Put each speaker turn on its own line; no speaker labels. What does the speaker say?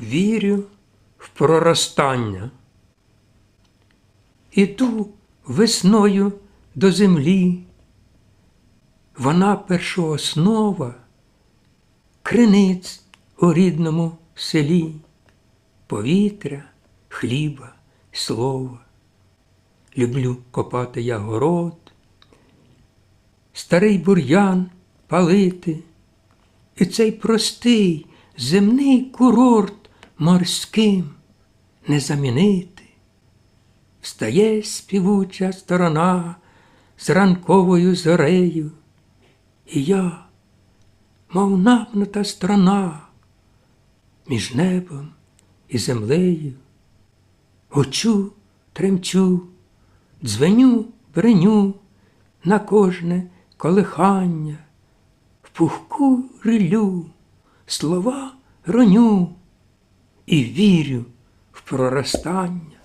вірю в проростання. Іду весною до землі. Вона першооснова криниць у рідному селі, повітря, хліба, слова. Люблю копати я город, старий бур'ян палити, і цей простий земний курорт морським не замінити. Встає співуча сторона з ранковою зорею, і я, мов напнута страна, між небом і землею, Учу, тремчу, дзвеню, бреню на кожне колихання, в пухку рилю, слова роню і вірю в проростання.